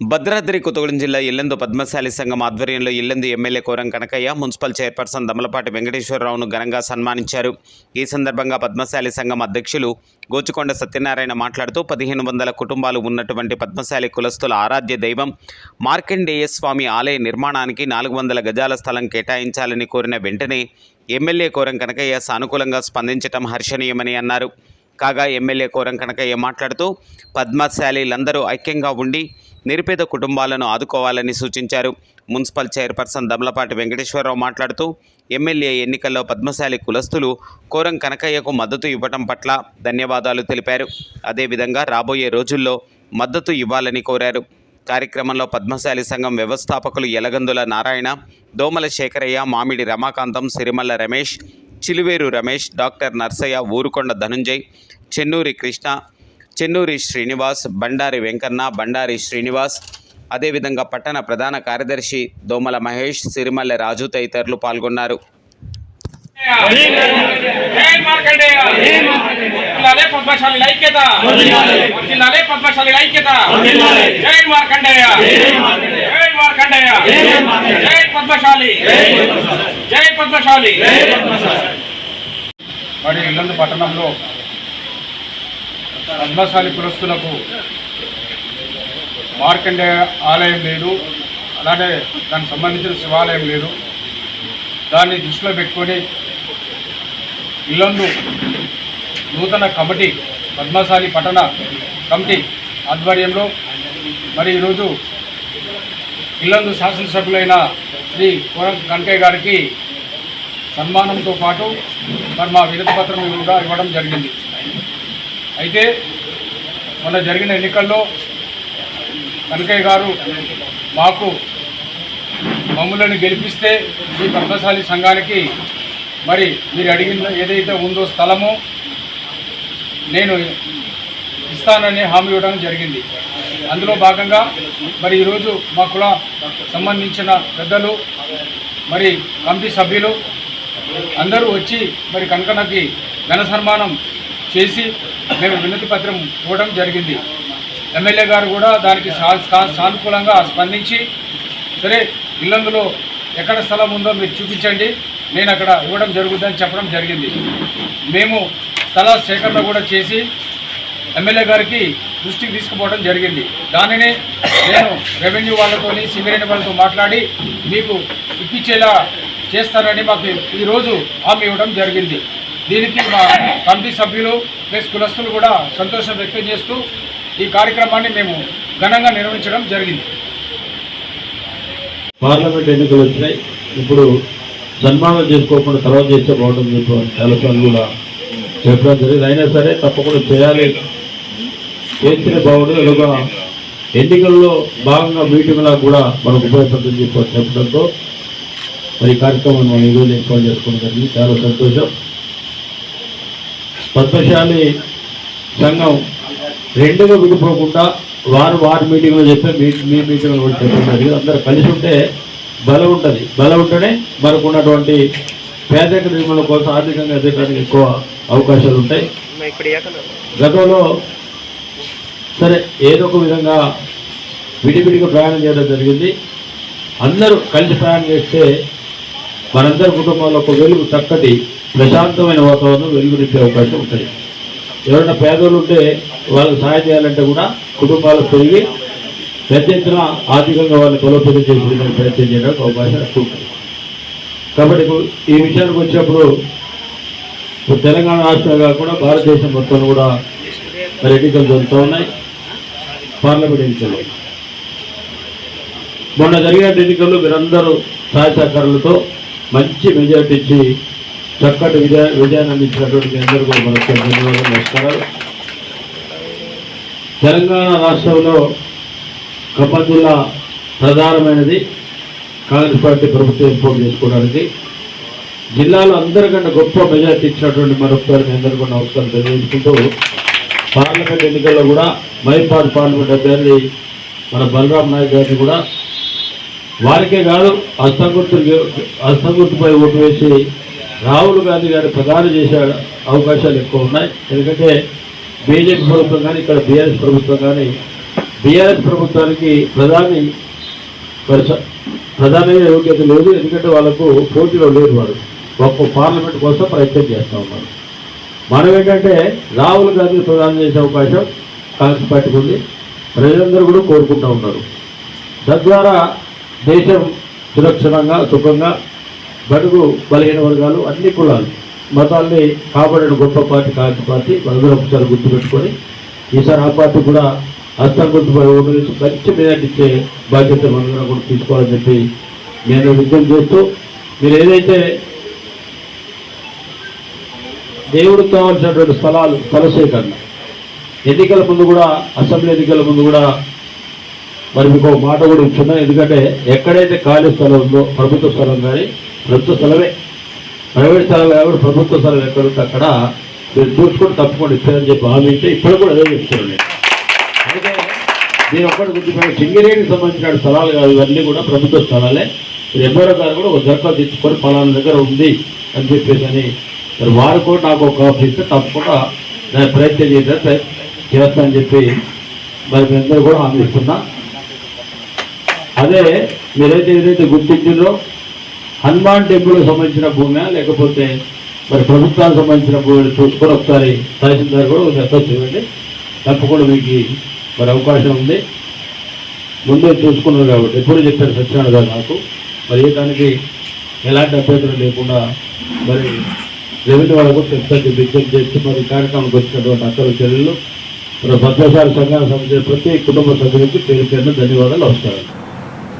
భద్రాద్రి కొత్తగూడెం జిల్లా ఇల్లందు పద్మశాలి సంఘం ఆధ్వర్యంలో Yellandu MLA Koram Kanakaiah municipal chairperson Damalapati వెంకటేశ్వరరావును ఘనంగా సన్మానించారు. ఈ సందర్భంగా పద్మశాలి సంఘం అధ్యక్షులు గోచుకొండ సత్యనారాయణ మాట్లాడుతూ పదిహేను వందల కుటుంబాలు ఉన్నటువంటి పద్మశాలి కులస్తుల ఆరాధ్య దైవం మార్కండేయ స్వామి ఆలయ నిర్మాణానికి నాలుగు వందల గజాల స్థలం కేటాయించాలని కోరిన వెంటనే ఎమ్మెల్యే కోరం కనకయ్య సానుకూలంగా స్పందించటం హర్షణీయమని అన్నారు. కాగా ఎమ్మెల్యే కోరం కనకయ్య మాట్లాడుతూ పద్మశాలీలందరూ ఐక్యంగా ఉండి నిరుపేద కుటుంబాలను ఆదుకోవాలని సూచించారు. మున్సిపల్ చైర్పర్సన్ దమ్లపాటి వెంకటేశ్వరరావు మాట్లాడుతూ ఎమ్మెల్యే ఎన్నికల్లో పద్మశాలి కులస్తులు కోరం కనకయ్యకు మద్దతు ఇవ్వటం పట్ల ధన్యవాదాలు తెలిపారు. అదేవిధంగా రాబోయే రోజుల్లో మద్దతు ఇవ్వాలని కోరారు. కార్యక్రమంలో పద్మశాలి సంఘం వ్యవస్థాపకులు యలగందుల నారాయణ దోమల శేఖరయ్య మామిడి రమాకాంతం సిరిమల్ల రమేష్ చిలువేరు రమేష్ డాక్టర్ నర్సయ్య ఊరుకొండ ధనుంజయ్ చెన్నూరి కృష్ణ చెన్నూరి శ్రీనివాస్ బండారి వెంకన్న బండారి శ్రీనివాస్ అదేవిధంగా పట్టణ ప్రధాన కార్యదర్శి దోమల మహేష్ సిరిమల్లె రాజు తదితరులు పాల్గొన్నారు. మరి ఇల్లందు పట్టణంలో పద్మశాలి కులస్తులకు మార్కండే ఆలయం లేదు అలాగే దానికి సంబంధించిన శివాలయం లేదు. దాన్ని దృష్టిలో పెట్టుకొని ఇల్లందు నూతన కమిటీ పద్మశాలి పట్టణ కమిటీ ఆధ్వర్యంలో మరి ఈరోజు ఇల్లందు శాసనసభ్యులైన శ్రీ కోరం కనకయ్య గారికి సన్మానంతో పాటు మరి మా వినతి పత్రం కూడా ఇవ్వడం జరిగింది. అయితే మొన్న జరిగిన ఎన్నికల్లో కనకయ్య గారు మాకు మమ్ములను గెలిపిస్తే ఈ పద్మశాలి సంఘానికి మరి మీరు అడిగిన ఏదైతే ఉందో స్థలము నేను ఇస్తానని హామీ ఇవ్వడం జరిగింది. అందులో భాగంగా మరి ఈరోజు మా కుల సంబంధించిన పెద్దలు మరి కమిటీ సభ్యులు అందరూ వచ్చి మరి కనకనకి ఘన సన్మానం చేసి మేము వినతి పత్రం ఇవ్వడం జరిగింది. ఎమ్మెల్యే గారు కూడా దానికి సా- సానుకూలంగా స్పందించి సరే ఇల్లందులో ఎక్కడ స్థలం ఉందో మీరు చూపించండి నేను అక్కడ ఇవ్వడం జరుగుతుందని చెప్పడం జరిగింది. మేము స్థల సేకరణ కూడా చేసి ఎమ్మెల్యే గారికి దృష్టికి తీసుకుపోవడం జరిగింది. దానిని నేను రెవెన్యూ వాళ్ళతోని సింగరేణి వాళ్ళతో మాట్లాడి మీకు ఇప్పించేలా చేస్తారని మాకు ఈరోజు హామీ ఇవ్వడం జరిగింది. దీనికి మా కమిటీ సభ్యులు ప్లస్ కులస్తులు కూడా సంతోషం వ్యక్తం చేస్తూ ఈ కార్యక్రమాన్ని మేము ఘనంగా నిర్వహించడం జరిగింది. పార్లమెంట్ ఎన్నికలు వచ్చినాయి. ఇప్పుడు సన్మానం చేసుకోకుండా తర్వాత చేస్తే బాగుంటుంది చెప్పి చాలాసార్లు కూడా చెప్పడం జరిగింది. అయినా సరే తప్పకుండా చేయాలి. చేస్తే బాగుంటుంది. ఎలాగా ఎన్నికల్లో భాగంగా మీటింగ్లా కూడా మనకు ఉపయోగపడుతుంది చెప్పి చెప్పడంతో మరి ఈ కార్యక్రమం మనం ఈరోజు ఎక్కువ చేసుకోవడం జరిగింది చాలా సంతోషం. పద్మశాలి సంఘం రెండుగా విడిపోకుండా వారు వారి మీటింగ్లో చెప్పే మీ మీ మీటింగ్లో కూడా చెప్పడం అందరూ కలిసి ఉంటే బలం ఉంటుంది. బలం ఉంటేనే మనకు ఉన్నటువంటి పేదరిక నిర్మూలన కోసం ఆర్థికంగా ఎదగడానికి ఎక్కువ అవకాశాలు ఉంటాయి. గతంలో సరే ఏదో ఒక విధంగా విడివిడిగా ప్రయాణం చేయడం జరిగింది. అందరూ కలిసి ప్రయాణం చేస్తే మనందరి కుటుంబంలో ఒక వెలుగు చక్కటి ప్రశాంతమైన వాతావరణం వెలుగునిచ్చే అవకాశం ఉంటుంది. ఎవరైనా పేదలు ఉంటే వాళ్ళకి సహాయం చేయాలంటే కూడా కుటుంబాలు పెరిగి పెద్ద ఎత్తున ఆర్థికంగా వాళ్ళని బలోపేతం చేసుకునే ప్రయత్నం చేయడానికి అవకాశం ఎక్కువ ఉంటుంది. కాబట్టి ఈ విషయానికి వచ్చినప్పుడు తెలంగాణ రాష్ట్రమే కాకుండా భారతదేశం మొత్తం కూడా మరి ఎన్నికలు జరుగుతూ ఉన్నాయి. పార్లమెంట్ ఎన్నికలు. మొన్న జరిగిన ఎన్నికల్లో మీరందరూ సహాయ సహకారాలతో మంచి మెజార్టీ ఇచ్చి చక్కటి విజయ విజయాన్ని అందించినటువంటి మీ అందరూ కూడా మనకు ధన్యవాదాలు నమస్కారాలు. తెలంగాణ రాష్ట్రంలో ఖమ్మం జిల్లా ప్రధానమైనది. కాంగ్రెస్ పార్టీ ప్రభుత్వం ఏర్పాటు చేసుకోవడానికి. జిల్లాలో అందరికంటే గొప్ప మెజార్టీ ఇచ్చినటువంటి మరొకసారి మీ అందరికీ నమస్కారం తెలియజేసుకుంటూ పార్లమెంట్ ఎన్నికల్లో కూడా మైపాడ్ పార్లమెంట్ అభ్యర్థి మన బలరాం నాయక్ గారిని కూడా వారికే కాదు అస్తంగుర్తు అస్తంగుర్తుపై ఓటు వేసి రాహుల్ గాంధీ గారి ప్రధాని చేసే అవకాశాలు ఎక్కువ ఉన్నాయి. ఎందుకంటే బీజేపీ ప్రభుత్వం కానీ ఇక్కడ బీఆర్ఎస్ ప్రభుత్వం కానీ బీఆర్ఎస్ ప్రభుత్వానికి ప్రధాని మరి ప్రధాని యోగ్యత లేదు. ఎందుకంటే వాళ్ళకు పోటీలో లేరు వారు. ఒక్క పార్లమెంట్ కోసం ప్రయత్నం చేస్తూ ఉన్నారు. మనం ఏంటంటే రాహుల్ గాంధీ ప్రధానం చేసే అవకాశం కాంగ్రెస్ పార్టీకి ఉంది. ప్రజలందరూ కూడా కోరుకుంటూ ఉన్నారు. తద్వారా దేశం సురక్షణంగా సుఖంగా బడుగు బలహీన వర్గాలు అన్ని కులాలు. మతాల్ని కాపాడిన గొప్ప పార్టీ కాంగ్రెస్ పార్టీ మనందరం ఒకసారి గుర్తుపెట్టుకొని ఈసారి ఆ పార్టీ కూడా అర్థం గుర్తుపై ఓటు మంచి మెజార్టీ ఇచ్చే బాధ్యత మనందరం కూడా తీసుకోవాలని చెప్పి నేను విజ్ఞప్తి చేస్తూ మీరు ఏదైతే దేవుడికి కావాల్సినటువంటి స్థలాలు స్థల సేకరణ ఎన్నికల ముందు కూడా అసెంబ్లీ ఎన్నికల ముందు కూడా మరి మీకు మాట కూడా ఇచ్చున్నాను ఎందుకంటే ఎక్కడైతే ఖాళీ స్థలం ఉందో ప్రభుత్వ స్థలం కానీ ప్రభుత్వ స్థలమే ప్రైవేట్ సెలవు ఎవరు ప్రభుత్వ సెలవు ఎక్కడుంటే అక్కడ. మీరు చూసుకొని తప్పకుండా ఇస్తారని చెప్పి హామీ ఇస్తే ఇప్పుడు కూడా అదే చెప్తున్నాను అయితే నేను ఒక్కటి గుర్తుపెట్టి సింగరేణికి సంబంధించిన స్థలాలు కాదు ఇవన్నీ కూడా ప్రభుత్వ స్థలాలే. మీరు గారు కూడా ఒక దరఖాస్తు తెచ్చుకొని పలానా దగ్గర ఉంది అని చెప్పేసి అని. మరి వారు కూడా నాకు ఒక కాపీ ఇస్తే తప్పకుండా నేను ప్రయత్నం చేద్దాం చేస్తానని చెప్పి మరి మీ అందరూ కూడా హామీ ఇస్తున్నా. అదే మీరైతే ఏదైతే గుర్తించిందో హనుమాన్ టెంపుల్కి సంబంధించిన భూమి లేకపోతే మరి ప్రభుత్వానికి సంబంధించిన భూమిని చూసుకొని ఒకసారి తహసీల్దార్ కూడా ఒక దరఖాస్తు ఇవ్వండి. తప్పకుండా మీకు మరి అవకాశం ఉంది. ముందే చూసుకున్నారు కాబట్టి ఎప్పుడు చెప్పారు సత్యనారాయణ గారు నాకు. మరి దానికి ఎలాంటి అభ్యంతరం లేకుండా మరి రెవెన్యూ వాళ్ళకు చెప్తాను విజ్ఞప్తి చేసి మరి కార్యక్రమానికి వచ్చినటువంటి అక్కల చర్యలు మరి భద్రసారి సంఘానికి సంబంధించిన ప్రతి కుటుంబ సభ్యులకి పేరు పేరున ధన్యవాదాలు నమస్కారం